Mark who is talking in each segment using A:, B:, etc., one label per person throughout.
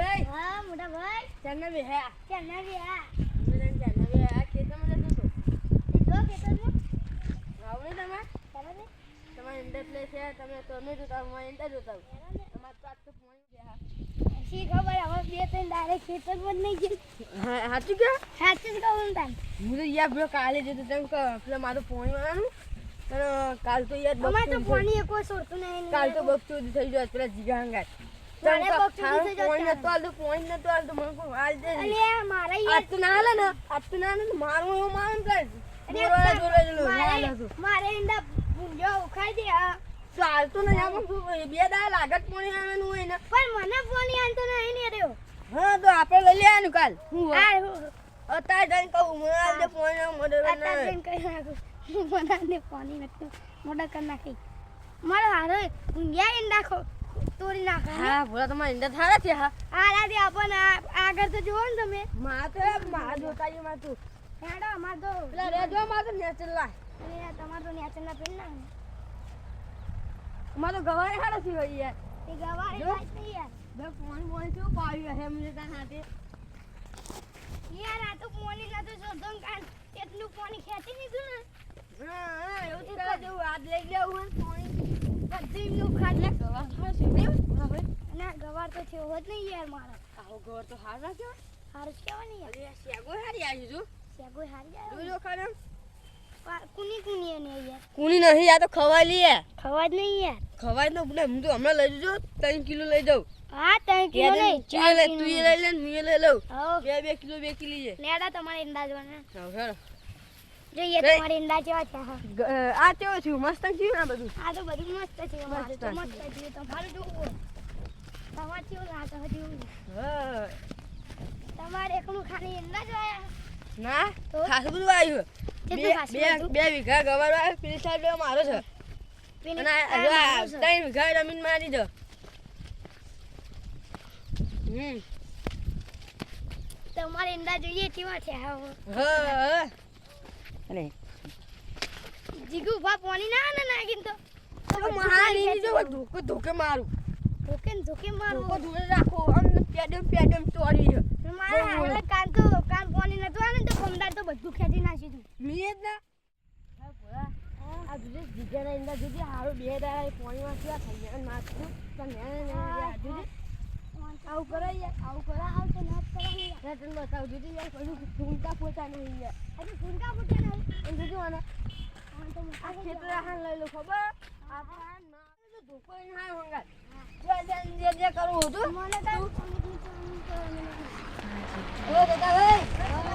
A: ભાઈ.
B: હા મોટા ભાઈ.
A: ચન્ના બી હે.
B: ચાલના ગયા
A: અમે તને ચાલના બે આ ખેતરમાં જતો તો
B: જો ખેતરમાં.
A: આવો ને તમે?
B: ચાલો ને
A: તમારે ઇન્ટર પ્લે છે તમે તો અમે જોતા હું અંદર જોતા હું તમારે તો આજ તો પોઈન્ટ છે હા
B: શી ખબર હવે બે ત્રણ ડાયરેક્ટ ખેતર જ નહીં ગઈ
A: હા સાચું કે?
B: સાચું જ કહું તાન.
A: હું તો યાર બ્રો કાલે જતો તેમ કે પેલા મારું ફોન વાળાનું. કાલ તો યાર
B: અમારે તો પાણી કોઈ સોરતું નહીં
A: કાલ તો બકચોદી થઈ જાય પેલા જીગા હંગાત. દે
B: દે?
A: બે દાડા લાગત પોણી આવવાનું હોય ને.
B: પણ મને પાણી આનતો નહીં ને રહ્યો.
A: હા તો આપણે લઈ લેવાનું કાલ. હું અત્યારે જઈને કહું મને હાલ પોણી મદદ
B: અત્યારે જઈને કહી નાખું. હું બનાવીને પાણી નાખતો મોટા કરી નાખી. મારો હારો ઊંઘ્યા ઈંડા ખો તોડી નાખે
A: હા? ભોળા તમારા ઈંડા થારા છે હા?
B: આરાથી આપણને આ- આગળ તો જુઓ ને તમે.
A: માં તો માં જોતા જ માં તું
B: હેડો અમાર તો
A: પેલા રેજો માં તો નેચર લાય.
B: અરે તમાર તો નેચરના પેન ના.
A: માં તો ગવારે હારા થી હોય યાર.
B: એ ગવારે
A: જો.
B: વાત યાર.
A: બે ફોન બોલ તો પાવ્યું હે મને તા હાથે.
B: યાર આ તો પાણી ના તો ને કાન એટલું પાણી ખેંચી લીધું ને.
A: હા હા એવું તો જેવું હાથ લઈ લેવું
B: બધું ખાટ લે
A: ગવાર થારા છે એવું હા ભાઈ
B: ના ગવાર તો છે જ નહીં યાર મારા
A: આવો ગવાર તો હાર રાખ્યો
B: હારું જ કહેવાય ને યાર
A: અરે હારી આવી જો
B: શેગોય હારી જાય
A: જોજો ખાને
B: કુની કુની એને યાર
A: કુણી નહીં આ તો ખવાય લઈએ
B: ખવાય નહીં યાર
A: ખવાય તો હું તો હમણાં લઈ જજો ત્રણ કિલો લઈ જાઉં.
B: હા? ત્રણ કિલો નહીં
A: તું
B: ચાર
A: એ
B: કિલો
A: લઈ લઈ લે ને હું લઈ લઉં. બે બે કિલો બે કિલો
B: નેડા તમારે અંદાજ જોવાના
A: હા હેડો.
B: જોઈએ
A: નહીં.
B: તમારે કેવા છે હા.
A: ગ- અ, આ કેવો છે? મસ્ત છે ને બધું?
B: આ તો બધું મસ્ત છે
A: મસ્ત
B: મસ્ત છે. તમારું જોવું તમારે કેવું ના તો તમારે એકલું ખાલી ઈંડા જ વાયા
A: ના? ખાસું બધું આવ્યું. બે બે વીઘા ગવાર આવ્યો પેલી સાઈડ મારો છે. ત્રણ વીઘા જમીન મારી દો હમ.
B: તમારે ઈંડા જોઈએ કેવા છે હા
A: હા. હા
B: જીગુ ભા પાણી ના ના નાખીને તો
A: તો મારી જો ધોકે ધોકે મારું
B: ધોકે ને ધોકે મારું
A: ધોકે ધોકે રાખો આમ પેડમ પેડમ તોડી છે
B: મારા હાલે કાન તો કાન પાણી નતું આવે ને તો કમદાર તો બધું ખેંચી નાખી તું
A: મીએ જ ના આ જોજે જીગાના ઈંડા જોજે હારો બે દાડા પાણીમાં આ થઈ ગયા નાખું તો મેં ને આ જોજે આવું કરાઈએ યાર આવું કરે
B: આવ તો નાશ કરવાની યાર.
A: ના તને બતાવું જોજે યાર કોઈ ફૂંકા પોતા નહીં યાર.
B: અરે ફૂંકા ફૂટે નહીં
A: એમ જોજો આને.
B: આ
A: ખેતર હાલ લઈ લો ખબર? આ તો આ ના તો ધોકો એને હાલ હંગાત જો જે જે કરવું હતું.
B: મને તો.
A: ઓ દાદા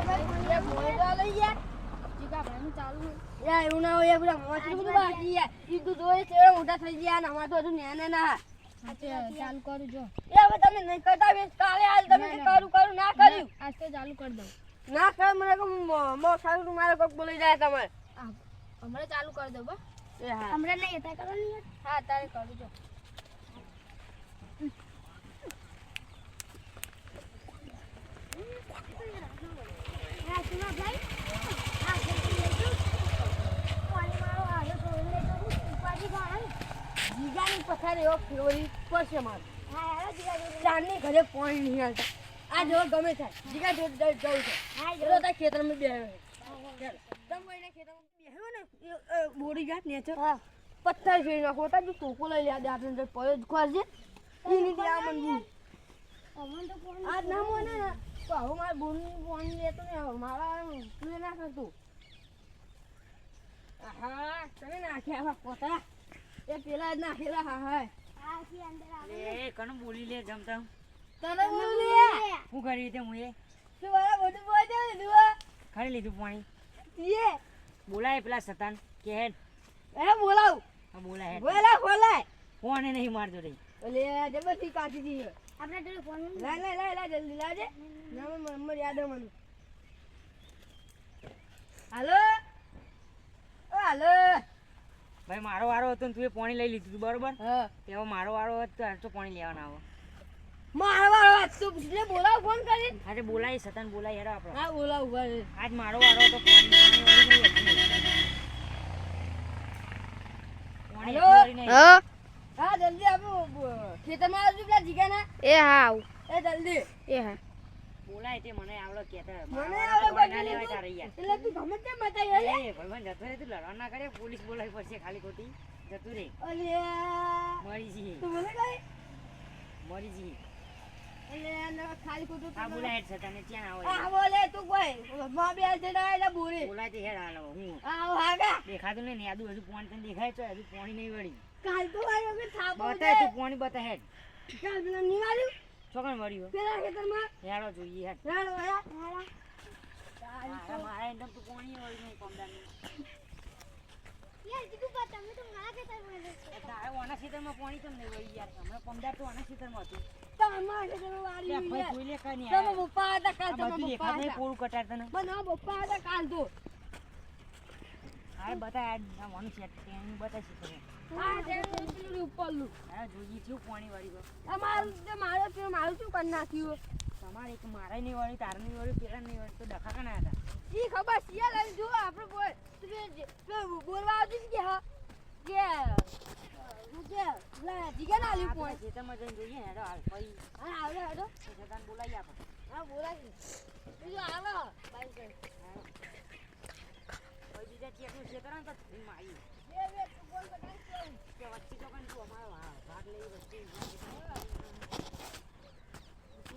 A: ભાઈ મોય લઈ યાર જીગા ભાઈ ચાલુ યાર એવું ના હોય યાર પેલા બધું બાકી યાર. ઈ તો જોઈ છે મોટા થઈ ગયા ને અમાર તો હજુ નેને ના.
B: ચાલુ કરું જો.
A: એ હવે તમે નહીં કરતા બે કાલે હાલ તમે કે કરું કરું ના કર્યું.
B: આજ તો ચાલુ કરી દઉં.
A: ના કર મને કે મો સારું મારે કોક બોલી જાય તમારે.
B: હમણાં ચાલુ કરી દો બસ
A: એ હા.
B: હમણાં નહીં થાય યાર
A: હા તારે કરું જો
B: હા સુનો ભાઈ હા જલ્દી લેજો પાણી મારો હાલો છોડીને તો હું ઉપાડી ગયો
A: પથારી એવો ફેરવવી પડશે મારે. ચાંદની ઘરે પોણી નહીં હાલતા. આ જેવો ગમે થાય. જીગા જોડે જવું છે. ચલો તાર ખેતરમાં બેહ્યો છે. તમે કોઈના ખેતરમાં બેહ્યો ને બોરી જાત ને છે. પથ્થર ફેરી નાખો તા જો ટોકો લઈ યાદ આપણે તો પડ્યો જ ખોરજે એની ત્યાં મન
B: અમન તો
A: ના મને ને તો હવે મારે બોન બોન લેતો ને હવે મારા તું ના કરતું હા તમે નાખ્યા પોતા. એ પેલા જ નાખેલા હા હા.
C: એ કણ બોલી લે જમતા
A: તને બોલી લે.
C: હું કરી તે હું એ.
A: તું મારા બધું બોલ દે લીધું
C: ખાઈ લીધું પાણી.
A: તીએ
C: બોલાય પેલા સતાન. કે હેડ
A: એ બોલાવ.
C: હા બોલા હેડ
A: બોલા બોલાય.
C: ફોન નહીં મારતો રહી
A: ઓલે જબરથી કાઢી દી
B: આપણે તો ફોન
A: લાય લાય લાય લાય જલ્દી લાજે નામ નંબર યાદ હે મને હાલો? ઓ હાલો.
C: ભાઈ મારો વારો હતો ને તું એ પાણી લઈ લીધું બરોબર? એવો મારો વારો હતો તો પાણી લેવાના આવો
A: મારો વારો વાત તું પૂછને બોલાવ ફોન કરી.
C: આજે બોલાય સતન બોલાય યાર આપણે.
A: હા બોલાવ ભાઈ
C: આજ મારો વારો હતો પાણી હતી.
A: હા? જલ્દી આપણે ખેતરમાં આવજો પેલા જીગાના.
B: એ હા આવું.
A: એ જલ્દી.
B: એ હા.
C: બોલાય તે મને આવડો કહેતા
A: મને આવડો
C: ના લેવાય તારે યાર.
A: એટલે તું ગમે તેમ બતાવી યાર
C: એ ભગવાન જતો રે તું લડવા ના કરે પોલીસ બોલાવી પડશે ખાલી ખોટી. જતું રે
A: અલે
C: મરી જી
A: તું મને કઈ?
C: મરી જી
A: એટલે ના ખાલી ખોટું
C: આ બોલાય છે તને
A: આ
C: આવે
A: બોલે તું કોઈ? માં બે જણા એટલે બોલે.
C: બોલાય તે હેડ આલો હું.
A: આવ હાગા.
C: દેખાતું નહીં ને આજુ હજુ પોણી તને દેખાય છે હજુ પોણી નહીં વળી.
A: કાલ તો મારી વગર થાબો
C: બતાય તું પોણી બતા હેડ.
A: કાલ પેલા નિવાળ્યું
C: ચોકન મળ્યો.
A: પેલા ખેતરમાં
C: હેડો જોઈએ હેડ.
A: હેડો હેડો
C: મારા એમ તો નહીં કમદાની.
B: યાર તમે તો મારા ખેતરમાં છો.
C: તારે ઓના ખેતરમાં પોણી કેમ નહીં વળી યાર? હમણાં પમદાર તો ઓના ખેતરમાં હતું.
A: તમારા ખેતરમાં વાળી
C: લે ભાઈ જોઈ લે કઈ
A: તમે
C: આ
A: હતા કાલ તમે પપ્પા હતા.
C: પૂરું કટાડતા તને
A: મને આ પપ્પા હતા કાલ તો.
C: હારે બતાય આ મોનું છે તમે
A: પેલું
C: પોણી વળી ગયો
A: તમારું તે મારો તે મારું શું કરી નાખ્યું?
C: તમારે એક મારે નહીં વળી તાર નહીં વળી પેલા નહીં વળી તો ડખા કના હતા.
A: ઈ ખબર શિયાળ આવી જો આપણે બોલ તું બોલવા આવતી કે હા? કે લા જીગા ના
C: ખેતરમાં જઈને જોઈએ હેડો હાલ પછી
A: હા આવડે હેડો.
C: છતાં બોલાવી આપો.
A: હા બોલાય બીજું આવો.
C: બીજા ચેકનું આવે ને તો
A: બતાવી કેવું.
C: કે વચ્ચે તો કઈ તું અમારો ભાગ લઈ વચ્ચે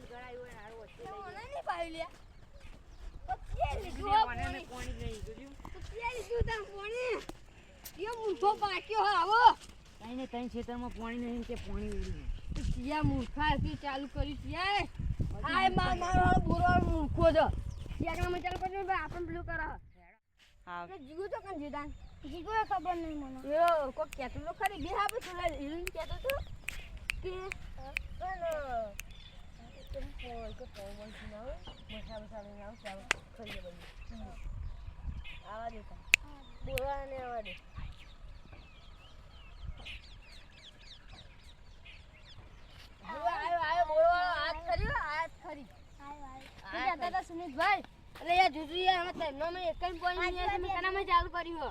C: ગળાઈ હોય હારું વચ્ચે
A: નહીં પાડ્યું લ્યા. પોણી?
C: પોણી
A: પોણી?
C: પાણી નહીં કે પાણી ઉડી
A: મૂર્ખા ચાલુ કર્યું. હાય માર માર મૂર્ખો છો ચાલુ કર્યું આપણે પેલું કરે.
C: હા
A: જીગું તો કન જીદાન.
B: જીગુ એ ખબર નહીં મને.
A: યો કોક કહેતું તો ખરી બે હિરણ કહેતો તો કે આવ દે. બોલવા ને આવા દે. આયો આયો બોલવાળો હાથ ખરી હાથ ખરી. કહેતા હતા સુમિતભાઈ? અરે યાર જુજુ યાર અમે તેમનો મેં એક જ પોઈન્ટ નહીં હશે, મેં મે ચાલુ કર્યું હો.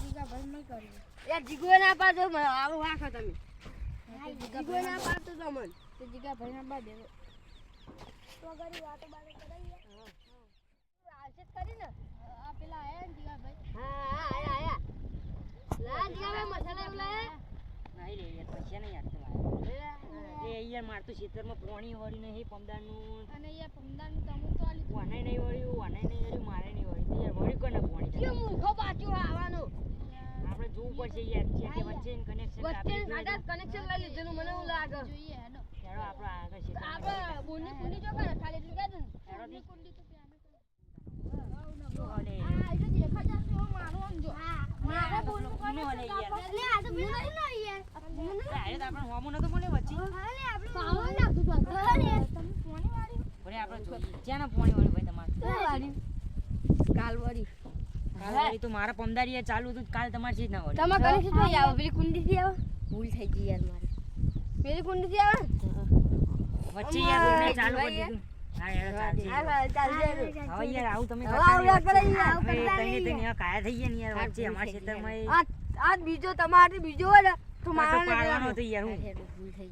B: જીગા ભાઈ નહીં કર્યું
A: યાર જીગો ના મને આવું વાંખો તમે. જીગો ના પાડતો તો મને.
B: તો જીગા ભાઈ ના બા. દેવો તો ગરી વાતો બાતો કરાઈએ
A: હા. જ કરી ને?
B: આ પેલા આયા ને જીગા ભાઈ.
A: હા હા આયા આયા. લા જીગાભાઈ મસાલા ઉલાયા
C: નહીં લે યાર પૈસા નહીં તમારે. એ યાર માર તો ખેતરમાં પાણી વળી નહીં પમદાનનું.
B: અને અહીંયા પમદાનનું તમું તો આલી
C: વાને નહીં વળ્યું વાને નહીં વળ્યું મારે નહીં વળ્યું યાર વળ્યું કોને પાણી
A: કે મૂર્ખો પાછો આવવાનો?
C: આપણે જોવું પડશે યાર છે કે વચ્ચે કનેક્શન
A: વચ્ચે આડા કનેક્શન લઈ લીધું મને એવું લાગે.
B: જોઈએ હેડો.
C: ચાલો આપણો આગળ છે.
A: આપણે બોની કુંડી જો કરે ખાલી એટલું કહેતું ને.
C: હેડો
B: કુંડી તો પ્યાને
C: અલે
B: આ એ દેખા જશે મારો આમ જો. મારે
C: તમારે મારા પમદારી ચાલુ હતું કાલ તમારે છે જ ના વળી
A: તમે કનેક્શનથી આવો પેલી કુંડી થી આવો ભૂલ થઈ ગઈ યાર મારી. પેલી કુંડી થી આવે
C: વચ્ચે યાર ચાલુ કરી દીધું. કરતા.
A: કરતા બીજો તમારે બીજો હોય ને તો
C: તો યાર હું.
A: ભૂલ થઈ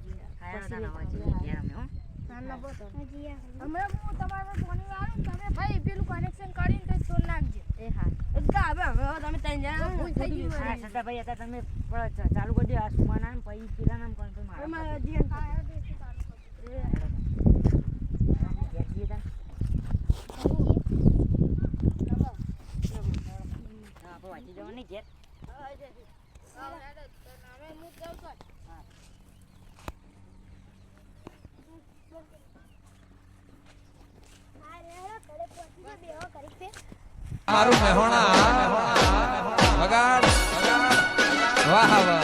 B: હમણાં હું તમારે ફોની વાળું તમે ભાઈ પેલું કનેક્શન કરીને તો નાખજો.
A: એ હા. હવે હવે તમે ત્રણ જણા ભૂલ થઈ ગઈ
C: હા સદાભાઈ હતા તમે ચાલુ કરી દો. આ સુમાના ને પછી પેલા નામ મારા
D: મારું મહેણા. વગાડ વાહ વાહ.